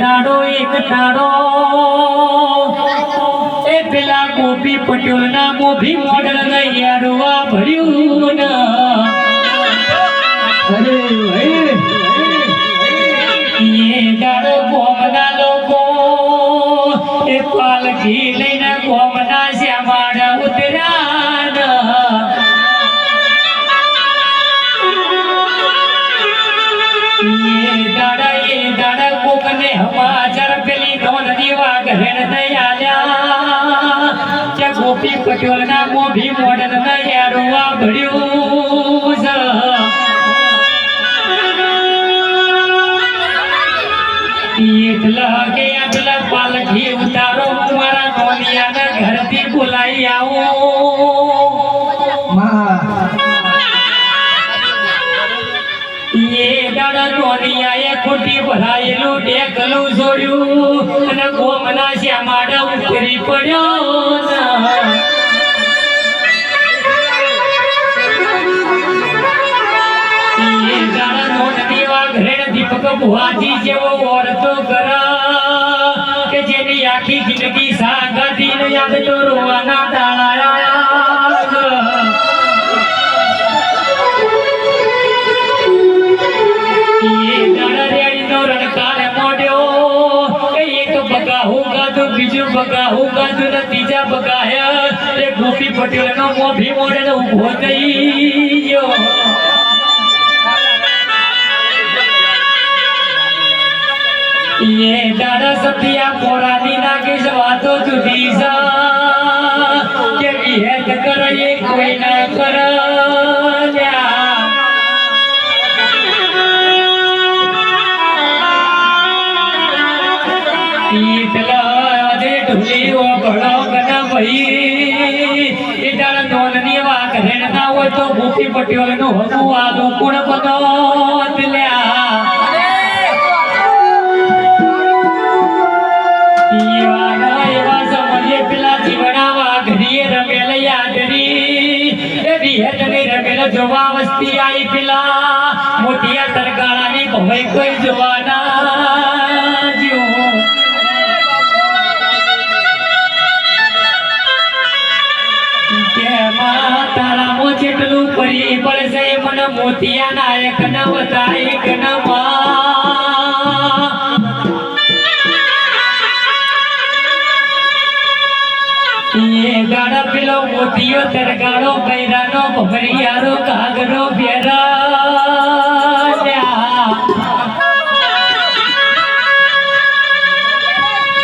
દાડો એક દાડો એ પેલા ગોપી પટેલ ના મોભી મોડલ ને યારવા ભર્યું ના. હમાચાર પેલી નોંધની વાઘરેણ થઈ આલ્યા કે ગોપી પટેલના મોભી મોડલ ને યારવા ભર્યું છે. એટલા કે આટલા પાલખી ઉતારો મારા નોનિયાના ઘરથી બોલાઈ આવો. માં. એ દાડા નોનિયાએ ખોટી ભરાયેલું ટેકલું જોડ્યું. અને ગોમના શ્યામાડા ઉતરી પડ્યો દીપક ભુવાજી જેવો ઓરતો કરા. કે જેની આખી જિંદગી સાગર ને યાદ તો રોવાના દાડા પટેલનો મોભી મોડેલો ઊભો થઈ ગયો. એ દાડા સતિયા પોરાની નાખીશ વાતો જુદી છે કે વિહેત કરે કોઈ ના કરે ઈટલા જે ઢોલી ઓ ઘણો કના ભઈ પેલા જીવડા વાઘરીએ હતું યાદરી. એ વિહેતની રમેલ જોવા વસ્તી આઈ પેલા. મોટિયા તરગાળાની ની કોઈ જોવાના. પરી પડશે મને મોતિયા નાયક ન બતાય કે ન ગાડા પેલો મોતિયો તરગાડો પૈરાનો ભમરિયારો કાગરો બેરા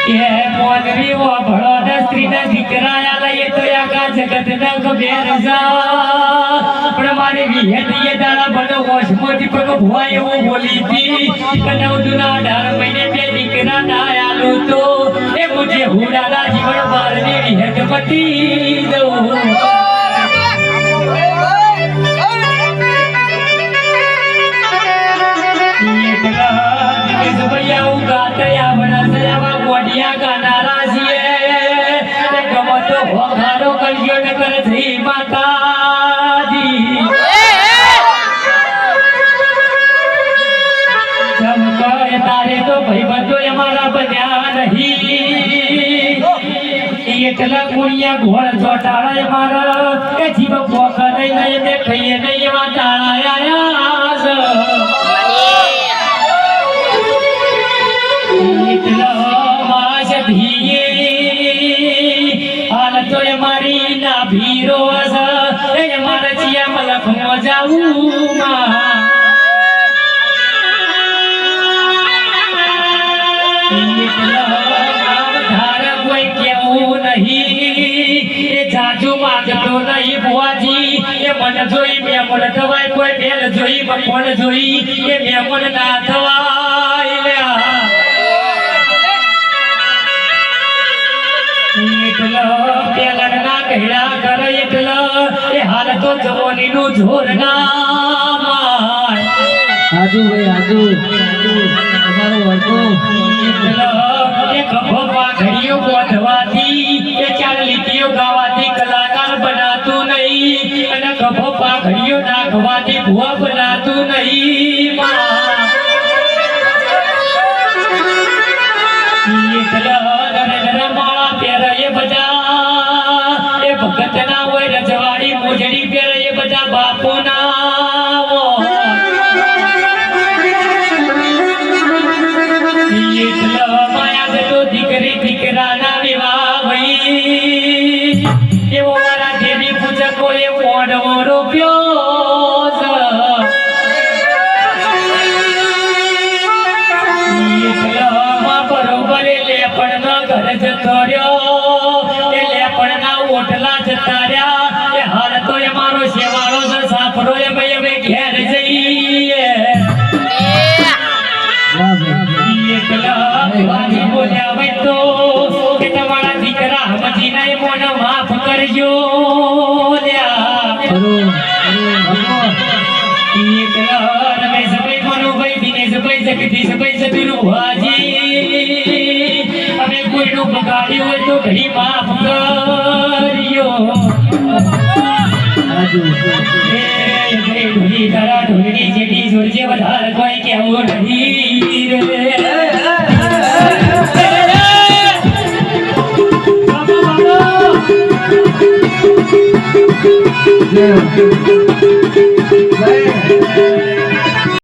એ મોનવી ઓ ભળો ને દીકરા આલયે તો આખા જગતના ગભેર જા. પણ મારી વિહેત એ દાડા બનો હોશ પગ ભુવા એવું બોલી હતી મહિને બે દીકરા ના તો. એ મુજે જીવન બારની વિહેત પતી દઉં. એટલા કુણિયા ઘોડ ચોટાળા મારા. એ જીવ પોખા નહીં નહીં બે ખાઈએ નહીં એવા ટાળા આયા છે. મન જોઈ મેમણ થવાય કોઈ બેલ જોઈ બપોર જોઈ? એ મેમણ ના થવાય એટલો પેલા ના કહ્યા કરે એટલો હાલ તો જવાનીનું જોર ના માય આજુ ભાઈ આજુ તમારો બોધવાથી એ ચાર લીટીઓ ગાવાથી કલાકાર બનાતું નહીં. અને ખભો પાઘડીઓ નાખવાથી ભૂવા બનાતું નહીં. આપી હોય તો ઘણી માફ કર્યો તારા ઢોલની જેટલી જોડજે વધારે કોઈ કેવું નહીં રે.